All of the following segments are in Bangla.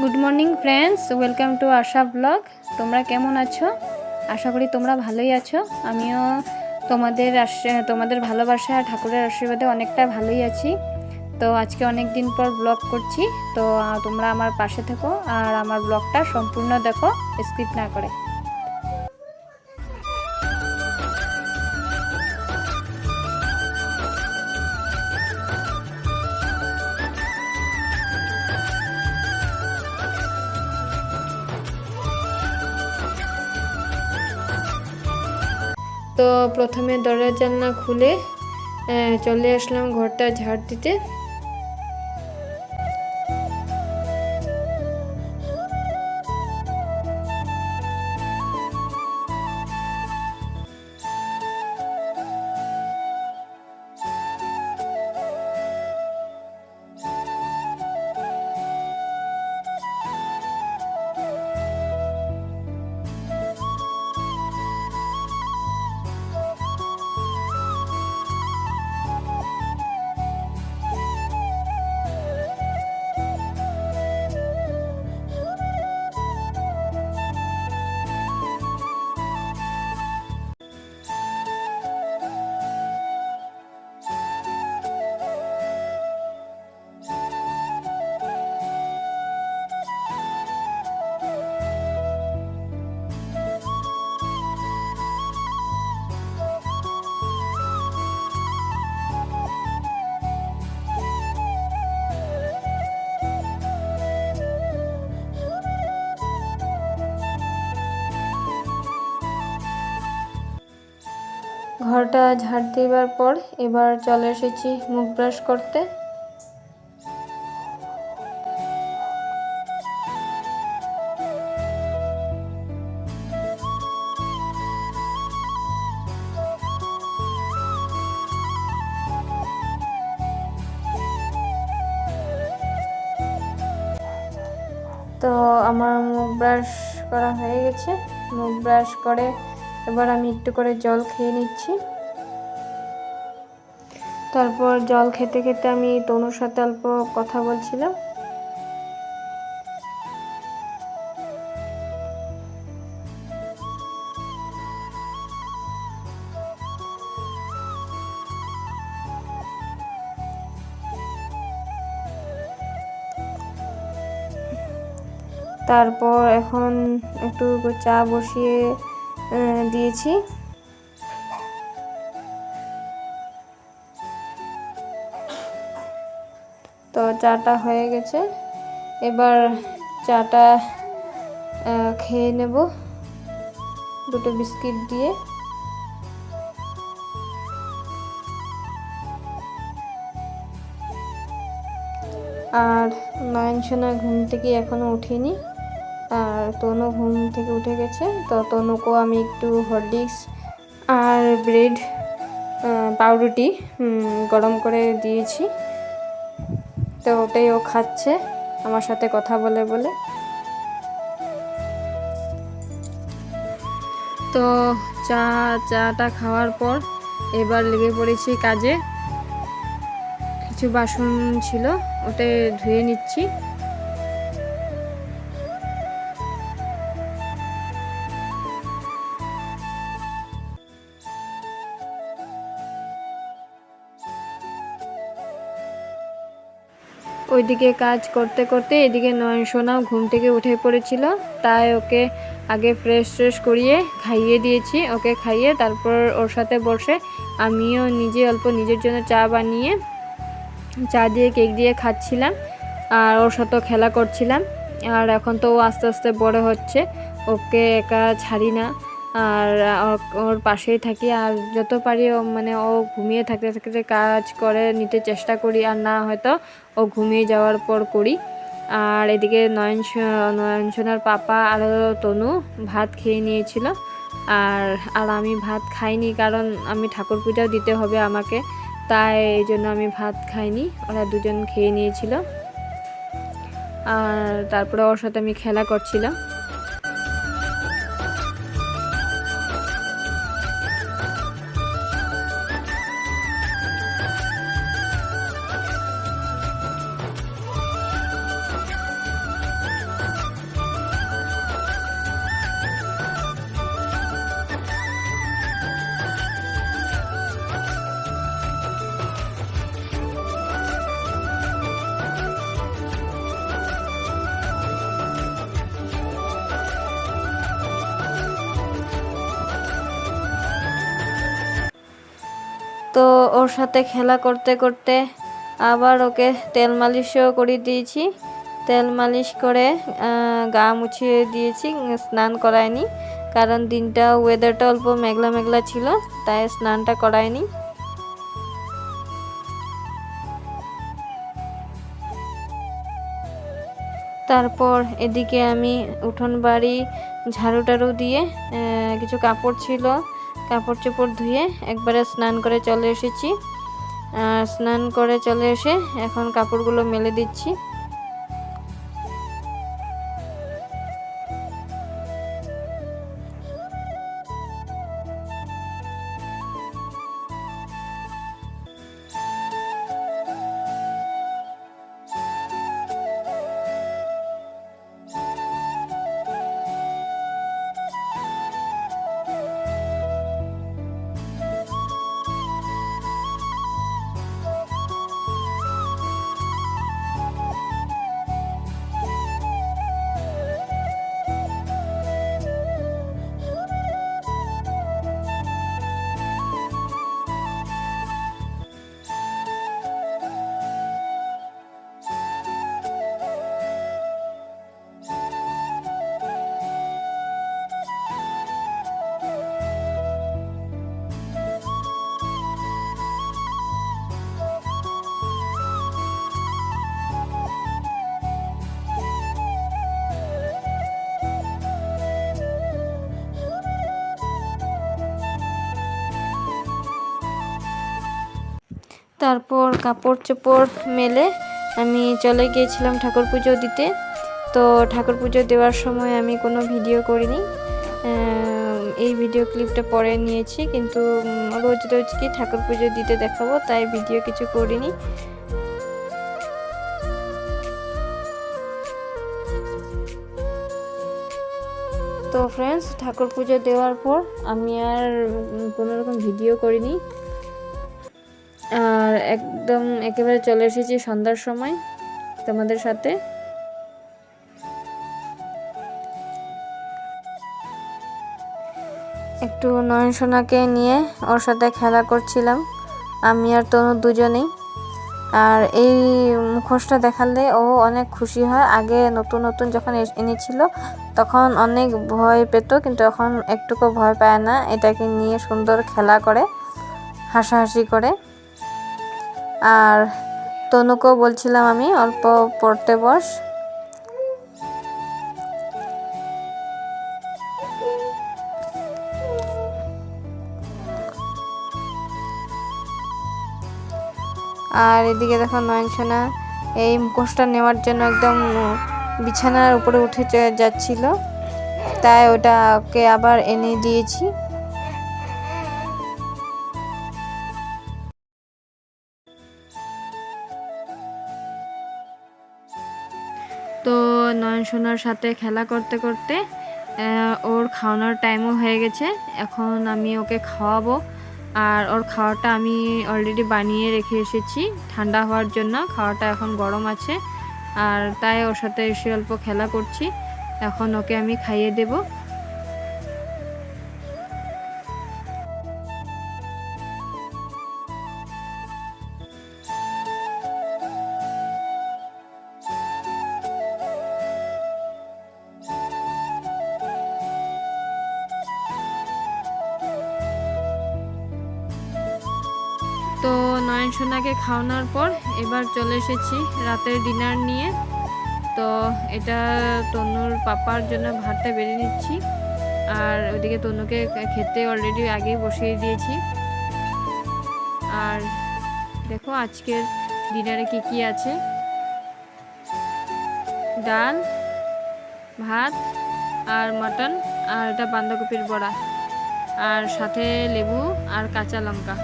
Good morning friends welcome to Asha blog তোমরা কেমন আছো? আশা করি তোমরা ভালোই আছো। আমিও তোমাদের তোমাদের ভালোবাসা আর ঠাকুরের আশীর্বাদে অনেকটা ভালোই আছি। তো আজকে অনেক দিন পর ব্লগ করছি। তো তোমরা আমার পাশে থেকো আর আমার ব্লগটা সম্পূর্ণ দেখো স্কিপ না করে। তো প্রথমে দরজা জানলা খুলে চলে আসলাম ঘরটা ঝাড় দিতে। ঘরটা ঝাড় দেবার পর এবার চলে এসেছি মুখ ব্রাশ করতে। তো আমার মুখ ব্রাশ করা হয়ে গেছে। মুখ ব্রাশ করে এবার আমি একটু করে জল খেয়ে নিচ্ছি। তারপর জল খেতে খেতে আমি তনুর সাথে অল্প কথা বলছিলাম। তারপর এখন একটু চা বসিয়ে দিয়েছি। তো চাটা হয়ে গেছে। এবার চাটা খেয়ে নেব। দুটো বিস্কিট দিয়ে। আর নয়নসোনা ঘুম থেকে এখনও উঠিনি আর তনু ঘুম থেকে উঠে গেছে। তো তনুকেও আমি একটু হরলিক্স আর ব্রেড পাউরুটি গরম করে দিয়েছি। তো ওটাই ও খাচ্ছে, আমার সাথে কথা বলে বলে। তো চা, চাটা খাওয়ার পর এবার লেগে পড়েছি কাজে। কিছু বাসন ছিল ওটা ধুয়ে নিচ্ছি। ওইদিকে কাজ করতে করতে এদিকে নয়ন সোনাও ঘুম থেকে উঠে পড়েছিল। তাই ওকে আগে ফ্রেশ ট্রেশ করিয়ে খাইয়ে দিয়েছি। ওকে খাইয়ে তারপর ওর সাথে বসে আমিও নিজে অল্প নিজের জন্য চা বানিয়ে, চা দিয়ে কেক দিয়ে খাচ্ছিলাম আর ওর সাথেও খেলা করছিলাম। আর এখন তো ও আস্তে আস্তে বড় হচ্ছে। ওকে একা ছাড়ি না আর ওর- পাশেই থাকি। আর যত পারি ও মানে ও ঘুমিয়ে থাকতে থাকতে কাজ করে নিতে চেষ্টা করি। আর না হয়তো ও ঘুমিয়ে যাওয়ার পর করি। আর এদিকে নয়ন নয়নসোনার পাপা আর তনু ভাত খেয়ে নিয়েছিল। আর আর আমি ভাত খাইনি কারণ আমি ঠাকুর পূজাও দিতে হবে আমাকে। তাই এই জন্য আমি ভাত খাইনি। ওরা দুজন খেয়ে নিয়েছিল। আর তারপরে ওর সাথে আমি খেলা করছিলাম। তো ওর সাথে খেলা করতে করতে আবার ওকে তেল মালিশও করে দিয়েছি। তেল মালিশ করে গা মুছিয়ে দিয়েছি, স্নান করায়নি। কারণ দিনটা ওয়েদারটা অল্প মেঘলা মেঘলা ছিল, তাই স্নানটা করায়নি। তারপর এদিকে আমি উঠোন বাড়ি ঝাড়ু টাড়ু দিয়ে কিছু কাপড় ছিল। কাপড় চোপড় ধুয়ে একবারে স্নান করে চলে এসেছি। স্নান করে চলে এসে এখন কাপড়গুলো মেলে দিচ্ছি। তারপর কাপড় চোপড় মেলে আমি চলে গিয়েছিলাম ঠাকুর পুজো দিতে। তো ঠাকুর পুজো দেওয়ার সময় আমি কোনো ভিডিও করিনি। এই ভিডিও ক্লিপটা পরে নিয়েছি, কিন্তু রোজ রোজ কি ঠাকুর পুজো দিতে দেখাবো, তাই ভিডিও কিছু করিনি। তো ফ্রেন্ডস ঠাকুর পুজো দেওয়ার পর আমি আর কোনো রকম ভিডিও করিনি। আর একদম একেবারে চলে এসেছি সন্ধ্যার সময় তোমাদের সাথে। একটু নয়নসোনাকে নিয়ে ওর সাথে খেলা করছিলাম, আমি আর তনু দুজনেই। আর এই মুখোশটা দেখালে ও অনেক খুশি হয়। আগে নতুন নতুন যখন এনেছিল, তখন অনেক ভয় পেত, কিন্তু এখন একটুকু ভয় পায় না। এটাকে নিয়ে সুন্দর খেলা করে, হাসাহাসি করে। আর তনুকেও বলছিলাম আমি, অল্প পড়তে বস। আর এদিকে দেখো নয়নসোনা, এই মুখোশটা নেওয়ার জন্য একদম বিছানার উপরে উঠে যাচ্ছিল। তাই ওটাকে আবার এনে দিয়েছি। নয়নসোনার সাথে খেলা করতে করতে ওর খাওয়ানোর টাইমও হয়ে গেছে। এখন আমি ওকে খাওয়াবো। আর ওর খাওয়াটা আমি অলরেডি বানিয়ে রেখে এসেছি। ঠান্ডা হওয়ার জন্য খাওয়াটা এখন গরম আছে। আর তাই ওর সাথে এসে অল্প খেলা করছি। এখন ওকে আমি খাইয়ে দেবো। তো নয়ন সোনাকে খাওয়ানোর পর এবার চলে এসেছি রাতের ডিনার নিয়ে। তো এটা তনুর পাপার জন্য ভাতটা বেড়ে নিচ্ছি। আর ওইদিকে তনুকে খেতে অলরেডি আগেই বসিয়ে দিয়েছি। আর দেখো আজকের ডিনারে কি কি আছে। ডাল, ভাত, আর মটন, আর এটা বাঁধাকপির বড়া। আর সাথে লেবু আর কাঁচা লঙ্কা।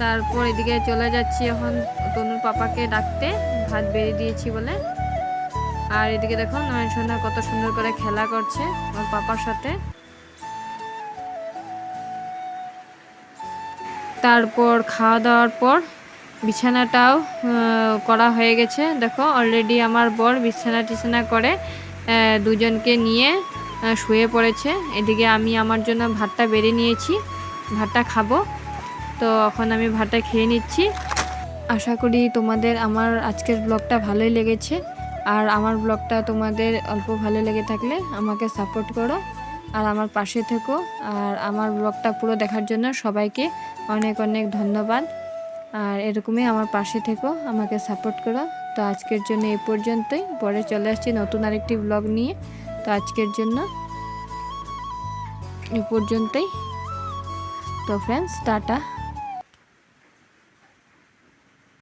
তারপর এদিকে চলে যাচ্ছি এখন তনুর পাপাকে ডাকতে, ভাত বেড়ে দিয়েছি বলে। আর এদিকে দেখো, নয়ন সন্ধ্যা কত সুন্দর করে খেলা করছে ওর পাপার সাথে। তারপর খাওয়া দাওয়ার পর বিছানাটাও করা হয়ে গেছে। দেখো অলরেডি আমার বর বিছানা টিছানা করে দুজনকে নিয়ে শুয়ে পড়েছে। এদিকে আমি আমার জন্য ভাতটা বেড়ে নিয়েছি। ভাতটা খাব। তো এখন আমি ভাতটা খেয়ে নিচ্ছি। আশা করি তোমাদের আমার আজকের ব্লগটা ভালোই লেগেছে। আর আমার ব্লগটা তোমাদের অল্প ভালো লেগে থাকলে আমাকে সাপোর্ট করো। আর আমার পাশে থেকো। আর আমার ব্লগটা পুরো দেখার জন্য সবাইকে অনেক অনেক ধন্যবাদ। আর এরকমই আমার পাশে থেকো, আমাকে সাপোর্ট করো। তো আজকের জন্য এই পর্যন্তই। পরে চলে আসছি নতুন আরেকটি ব্লগ নিয়ে। তো আজকের জন্য এ পর্যন্তই। তো ফ্রেন্ডস টাটা।